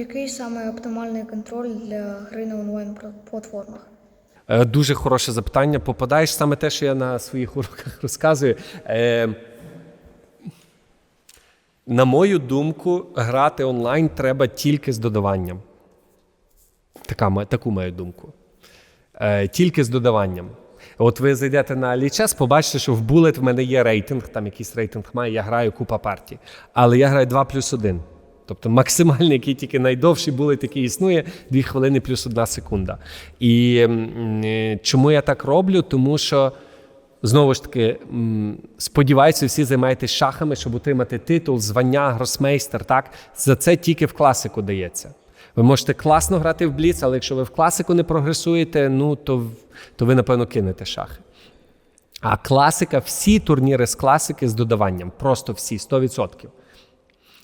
Який саме оптимальний контроль для гри на онлайн-платформах? Е, Дуже хороше запитання. Попадаєш саме те, що я на своїх уроках розказую. Е, на мою думку, грати онлайн треба тільки з додаванням. Така, таку мою думку. Е, тільки з додаванням. От ви зайдете на Лічес, побачите, що в Bullet в мене є рейтинг, там якийсь рейтинг має, я граю купа партій. Але я граю 2 плюс 1. Тобто максимальний, який тільки найдовший булет, який існує, 2 хвилини плюс 1 секунда. І е, чому я так роблю? Тому що. Знову ж таки, сподіваюся, всі займаєтесь шахами, щоб отримати титул, звання, гросмейстер. Так за це тільки в класику дається. Ви можете класно грати в бліц, але якщо ви в класику не прогресуєте, ну то, то ви напевно кинете шахи. А класика, всі турніри з класики з додаванням, просто всі 100%.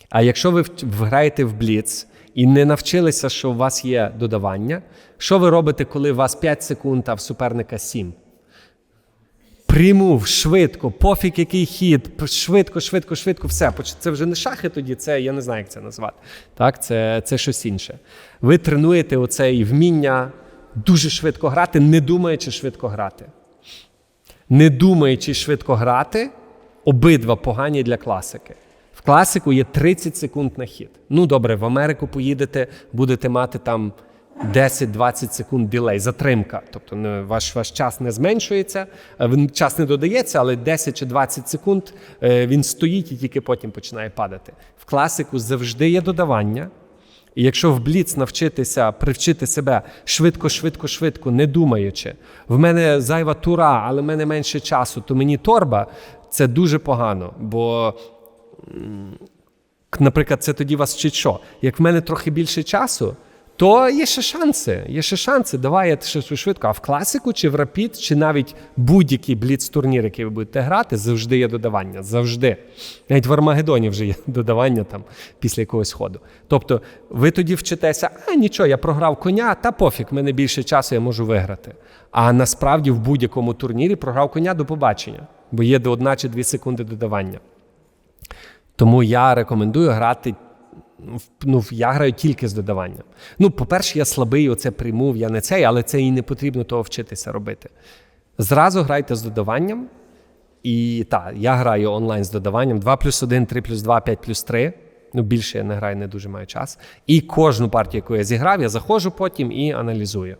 А якщо ви граєте в бліц і не навчилися, що у вас є додавання, що ви робите, коли у вас 5 секунд, а в суперника 7? Примув швидко, пофіг який хід, швидко, швидко, швидко, все. Це вже не шахи тоді, це я не знаю, як це назвати. Так, це, це щось інше. Ви тренуєте оце вміння дуже швидко грати, не думаючи швидко грати. Не думаючи швидко грати, обидва погані для класики. В класику є 30 секунд на хід. Ну добре, в Америку поїдете, будете мати там 10-20 секунд ділей, затримка. Тобто ваш, ваш час не зменшується, е, час не додається, але 10 чи 20 секунд е, він стоїть і тільки потім починає падати. В класику завжди є додавання. І якщо в бліц навчитися привчити себе швидко, швидко, швидко, не думаючи, в мене зайва тура, але в мене менше часу, то мені торба, це дуже погано. Бо, наприклад, це тоді вас вчить що? Як в мене трохи більше часу, то є ще шанси. Є ще шанси. Давай я ще швидко. А в класику, чи в рапід, чи навіть будь-який бліц-турнір, який ви будете грати, завжди є додавання. Завжди. Навіть в Армагеддоні вже є додавання там після якогось ходу. Тобто, ви тоді вчитеся, а нічого, я програв коня, та пофіг, в мене більше часу, я можу виграти. А насправді в будь-якому турнірі програв коня до побачення, бо є до одна чи дві секунди додавання. Тому я рекомендую грати. в- Ну, я граю тільки з додаванням. Ну, по-перше, я слабий, оце приймув, я не цей, але це і не потрібно того вчитися робити. Зразу грайте з додаванням. І так, я граю онлайн з додаванням 2 плюс 1, 3 плюс 2, 5 плюс 3. Ну, більше я не граю, не дуже маю час. І кожну партію, яку я зіграв, я заходжу потім і аналізую.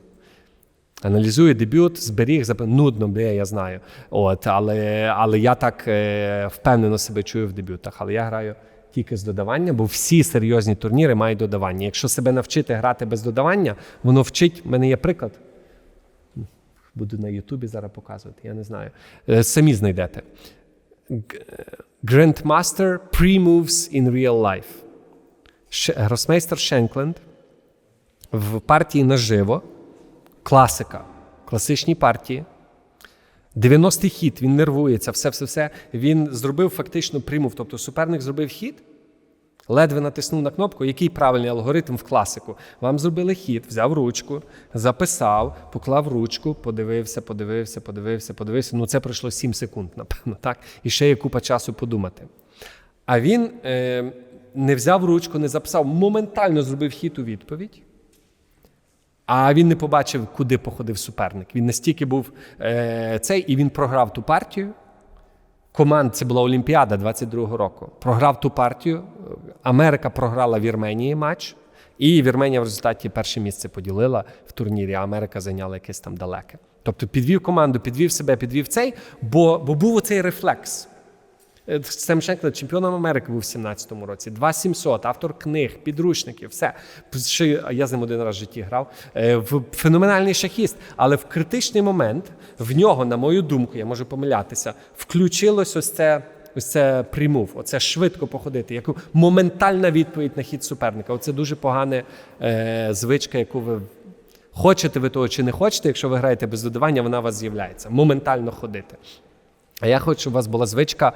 Аналізую дебют, зберіг, зап... нудно, бля, я знаю. От, але, але я так е, впевнено себе чую в дебютах. Але я граю тільки з додавання, бо всі серйозні турніри мають додавання. Якщо себе навчити грати без додавання, воно вчить. У мене є приклад. Буду на Ютубі зараз показувати, я не знаю. Е, Самі знайдете. Grandmaster Pre-Moves in Real Life. Гросмейстер Шенкленд в партії наживо класика, класичній партії. 90-й хід, він нервується, все-все-все. Він зробив фактично примув. Тобто суперник зробив хід, ледве натиснув на кнопку, який правильний алгоритм в класику. Вам зробили хід, взяв ручку, записав, поклав ручку, подивився, подивився, подивився, подивився. Ну, це пройшло 7 секунд, напевно, так? І ще є купа часу подумати. А він е, не взяв ручку, не записав, моментально зробив хід у відповідь. А він не побачив, куди походив суперник. Він настільки був е, цей, і він програв ту партію. Команд це була Олімпіада 22-го року. Програв ту партію. Америка програла Вірменії матч, і Вірменія в результаті перше місце поділила в турнірі, а Америка зайняла якесь там далеке. Тобто підвів команду, підвів себе, підвів цей, бо, бо був оцей рефлекс. Е, Сем Шенклер чемпіоном Америки був в 17-му році. 2700, автор книг, підручників, все. Я з ним один раз в житті грав. Е, Феноменальний шахіст. Але в критичний момент в нього, на мою думку, я можу помилятися, включилось ось це. Ось це примув, оце швидко походити, як моментальна відповідь на хід суперника. Оце дуже погана е, звичка, яку ви хочете ви того чи не хочете. Якщо ви граєте без додавання, вона у вас з'являється. Моментально ходити. А я хочу, щоб у вас була звичка,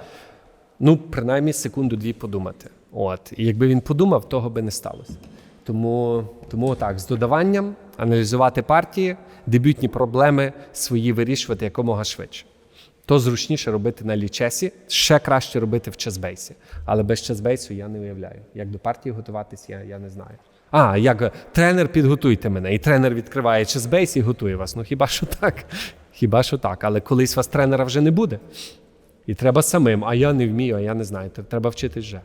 ну, принаймні секунду-дві подумати. От. І якби він подумав, того би не сталося. Тому, тому так, з додаванням, аналізувати партії, дебютні проблеми свої вирішувати якомога швидше. То зручніше робити на лічесі, ще краще робити в чесбейсі. Але без чесбейсу я не уявляю. Як до партії готуватись, я, я не знаю. А, як тренер підготуйте мене, і тренер відкриває чесбейс і готує вас. Ну хіба що так? Хіба що так, але колись вас тренера вже не буде. І треба самим, а я не вмію, а я не знаю. Треба вчитись вже.